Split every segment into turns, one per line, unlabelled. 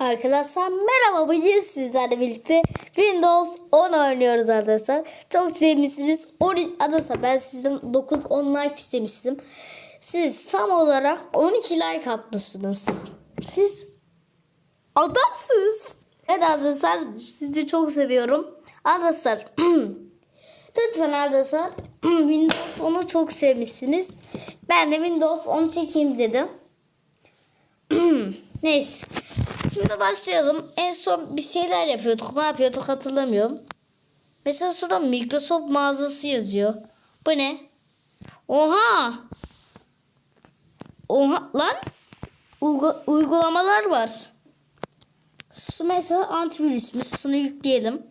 Arkadaşlar merhaba bugün sizlerle birlikte Windows 10 oynuyoruz arkadaşlar. Çok sevmişsiniz. 10 arkadaşlar ben sizden 9 10 like istemiştim. Siz tam olarak 12 like atmışsınız. Siz adamsınız. Evet arkadaşlar sizi çok seviyorum. Arkadaşlar lütfen arkadaşlar Windows 10'u çok sevmişsiniz. Ben de Windows 10 çekeyim dedim. Neyse. Şimdi başlayalım. En son bir şeyler yapıyorduk. Ne yapıyorduk hatırlamıyorum. Mesela şurada Microsoft mağazası yazıyor. Bu ne? Oha! Oha lan! Uygu- uygulamalar var. Şu mesela antivirüsmüş. Şunu yükleyelim.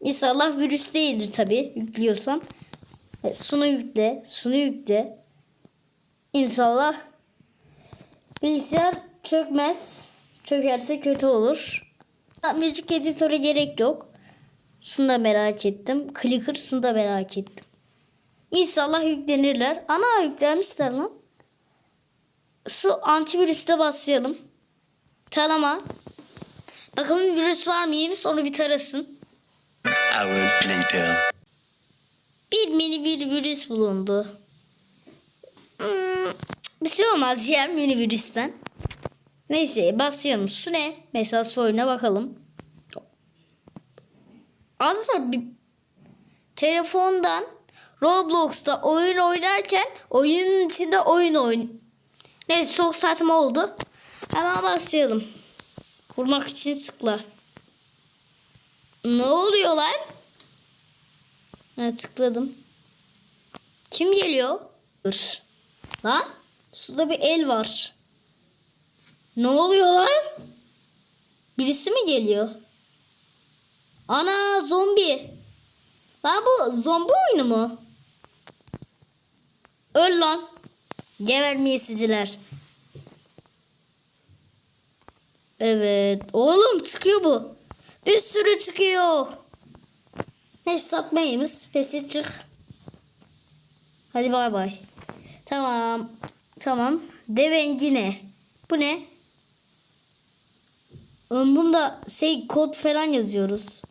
İnşallah virüs değildir tabi yüklüyorsam. Evet, şunu yükle. Şunu yükle. İnşallah bilgisayar çökmez. Çökerse kötü olur. Müzik editörü gerek yok. Şunu da merak ettim. Clicker şunu da merak ettim. İnşallah yüklenirler. Ana yüklenmişler lan. Şu antivirüste başlayalım. Tarama. Bakalım virüs var mıymış onu bir tarasın.
hour later.
Bir mini bir virüs bulundu. Hmm, bir şey olmaz ya mini virüsten. Neyse başlayalım. Şu ne? Mesela oyuna bakalım. Arkadaşlar bir telefondan Roblox'ta oyun oynarken oyunun içinde oyun oyun. Neyse çok saçma oldu. Hemen başlayalım. Vurmak için tıkla. Ne oluyor lan? Ha, tıkladım. Kim geliyor? Dur. Lan suda bir el var. Ne oluyor lan? Birisi mi geliyor? Ana zombi. Lan bu zombi oyunu mu? Öl lan. Gevermeyesiciler. Evet. Oğlum çıkıyor bu. Bir sürü çıkıyor. Neyse satmayımız. Pesi çık. Hadi bay bay. Tamam. Tamam. Deven yine. Bu ne? Bunda şey kod falan yazıyoruz.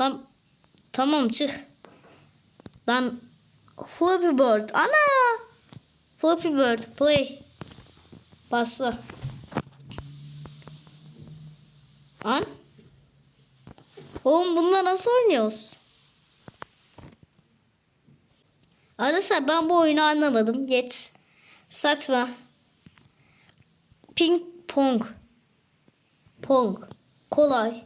Lan tamam çık. Lan Flappy Bird. Ana! Flappy Bird play. Başla. An? Oğlum bununla nasıl oynuyoruz? Arkadaşlar ben bu oyunu anlamadım. Geç. Saçma. Ping pong. Pong. Kolay.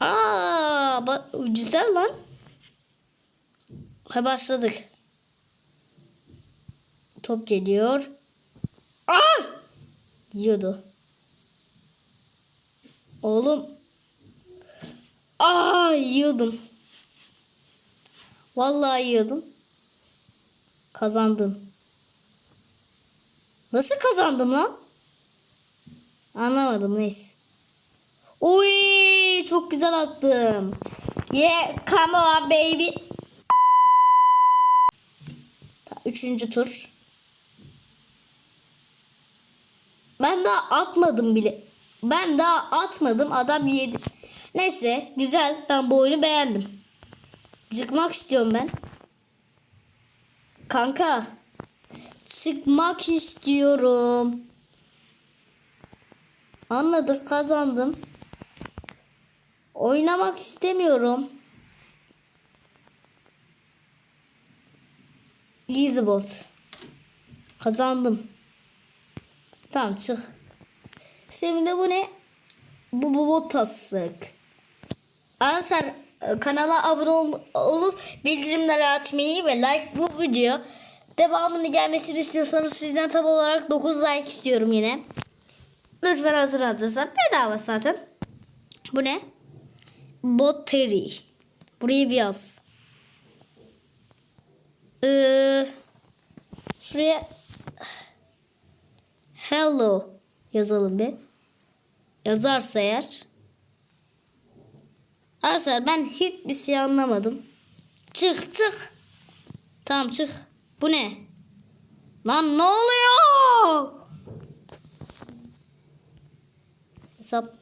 Aa, bak güzel lan. Ha başladık. Top geliyor. Aa! Yiyordu. Oğlum. Aa yiyordum. Vallahi yiyordum. Kazandım. Nasıl kazandım lan? Anlamadım neyse. Oy çok güzel attım. Yeah come on baby. Üçüncü tur. Ben daha atmadım bile. Ben daha atmadım adam yedi. Neyse güzel ben bu oyunu beğendim. Çıkmak istiyorum ben. Kanka. Çıkmak istiyorum. Anladık kazandım. Oynamak istemiyorum. Easy bot. Kazandım. Tamam çık. Şimdi bu ne? Bu bu bot. Arkadaşlar e, kanala abone ol- olup bildirimleri açmayı ve like bu video devamını gelmesini istiyorsanız sizden tam olarak 9 like istiyorum yine. Lütfen arkadaşlar. Bedava zaten. Bu ne? Bottery. Burayı bir yaz. Ee, şuraya hello yazalım bir. Yazarsa eğer. Arkadaşlar ben hiçbir şey anlamadım. Çık çık. Tamam çık. Bu ne? Lan ne oluyor? Hesap.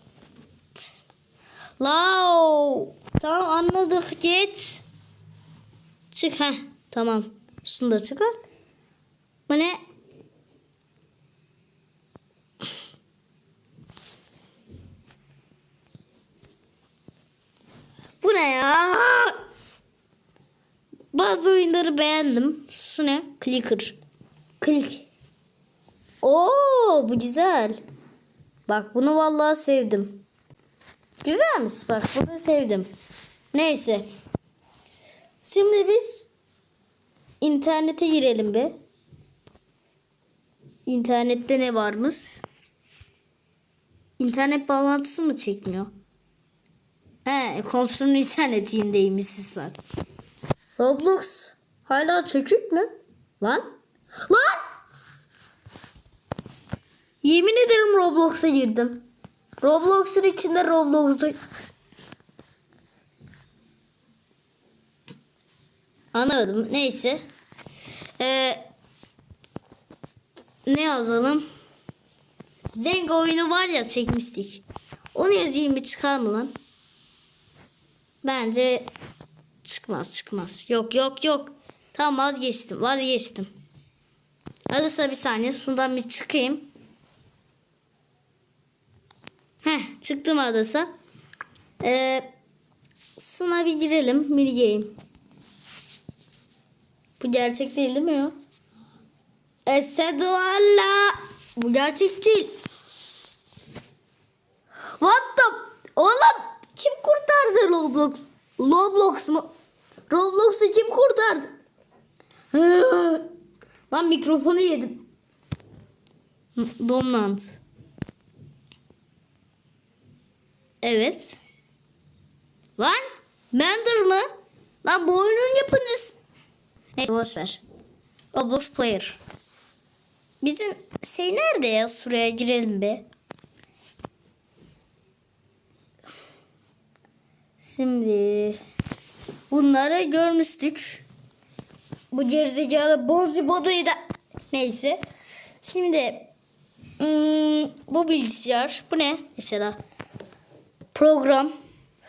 Lao. Tamam anladık geç. Çık ha. Tamam. Şunu da çıkart. Bu ne? Bu ne ya? Bazı oyunları beğendim. Şu ne? Clicker. Click. Oo bu güzel. Bak bunu vallahi sevdim. Güzelmiş bak bunu sevdim. Neyse. Şimdi biz internete girelim be. İnternette ne varmış? İnternet bağlantısı mı çekmiyor? He, komşunun internetindeymişsin sen. Roblox hala çökük mü? Lan? Lan! Yemin ederim Roblox'a girdim. Roblox'un içinde Roblox'a... Anladım. Neyse. Ee, ne yazalım? Zenga oyunu var ya çekmiştik. Onu yazayım bir çıkar mı lan? Bence çıkmaz çıkmaz. Yok yok yok. Tamam vazgeçtim vazgeçtim. Sana bir saniye şundan bir çıkayım. Heh çıktım adasa. Ee, sına bir girelim. Mini. Bu gerçek değil değil mi ya? Esedü Allah. Bu gerçek değil. What the? Oğlum kim kurtardı Roblox? Roblox mu? Roblox'u kim kurtardı? Lan mikrofonu yedim. Dominant. Evet. Lan Mender mı? Lan bu oyunun yapımcısı. Neyse boş ver. Roblox Player. Bizim şey nerede ya? Şuraya girelim be. Şimdi bunları görmüştük. Bu gerizekalı Bonzibodo'yu da neyse. Şimdi hmm, bu bilgisayar bu ne mesela? Program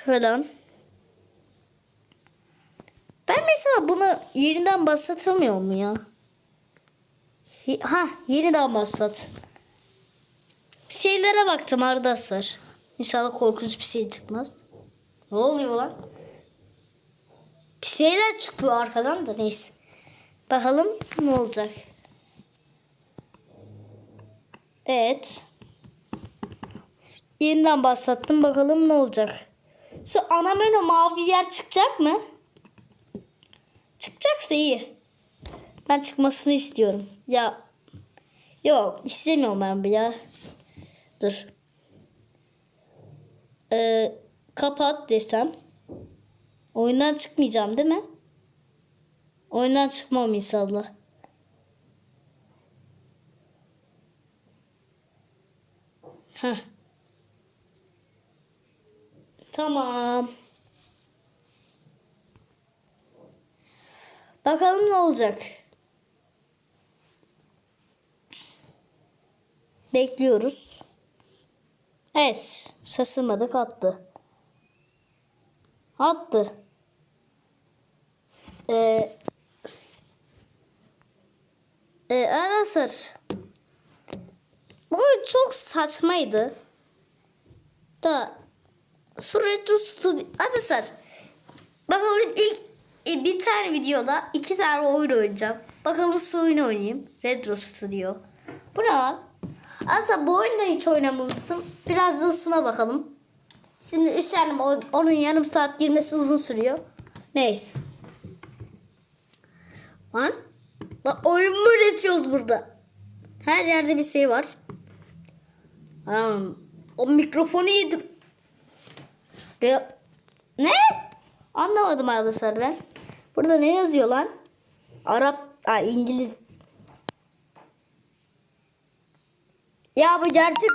falan. Ben mesela bunu yerinden başlatamıyor mu ya? Ha yeniden başlat. Bir şeylere baktım arkadaşlar. İnşallah korkunç bir şey çıkmaz. Ne oluyor lan? Bir şeyler çıkıyor arkadan da neyse. Bakalım ne olacak. Evet. Yeniden başlattım bakalım ne olacak. Şu ana menü mavi yer çıkacak mı? Çıkacaksa iyi. Ben çıkmasını istiyorum. Ya yok istemiyorum ben bu ya. Dur. Ee, kapat desem. Oyundan çıkmayacağım değil mi? Oyundan çıkmam inşallah. Heh. Tamam. Bakalım ne olacak. Bekliyoruz. Evet. Şaşırmadık attı. Attı. Ee, e, arkadaşlar. Bu çok saçmaydı. Da şu retro stüdyo arkadaşlar bakalım ilk e, bir tane videoda iki tane oyun oynayacağım. Bakalım şu oyunu oynayayım. Retro Studio. Bu ne? Aslında bu oyunu da hiç oynamamıştım. Biraz da şuna bakalım. Şimdi. O- Onun yarım saat girmesi uzun sürüyor. Neyse. Lan. Lan oyun mu üretiyoruz burada? Her yerde bir şey var. Hmm. O mikrofonu yedim. Re- ne? Anlamadım arkadaşlar ben. Burada ne yazıyor lan? Arap, Aa, İngiliz. Ya bu gerçek.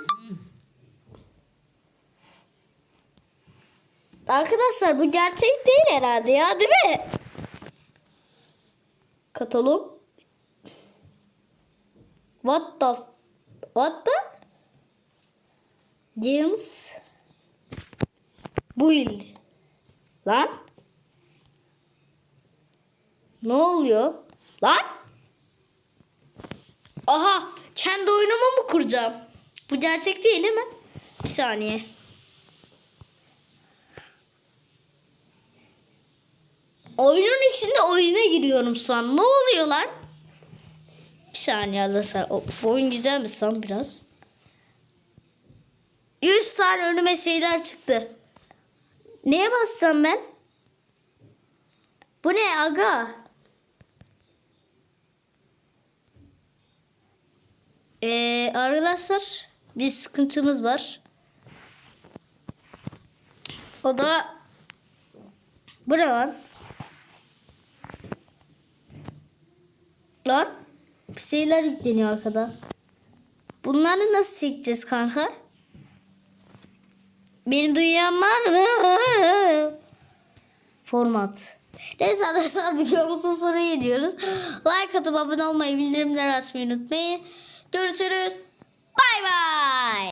Arkadaşlar bu gerçek değil herhalde ya değil mi? Katalog. What the? What the? James Build. Lan. Ne oluyor? Lan. Aha. Kendi oyunumu mu kuracağım? Bu gerçek değil değil mi? Bir saniye. Oyunun içinde oyuna giriyorum şu an. Ne oluyor lan? Bir saniye. O, bu oyun güzelmiş san biraz. 100 tane önüme şeyler çıktı. Neye basacağım ben? Bu ne aga? Ee, arkadaşlar bir sıkıntımız var. O da bu ne lan? Lan bir şeyler yükleniyor arkada. Bunları nasıl çekeceğiz kanka? Beni duyan var mı? Format. Neyse arkadaşlar videomuzun sonuna geliyoruz. Like atıp abone olmayı, bildirimleri açmayı unutmayın. Görüşürüz. Bay bay.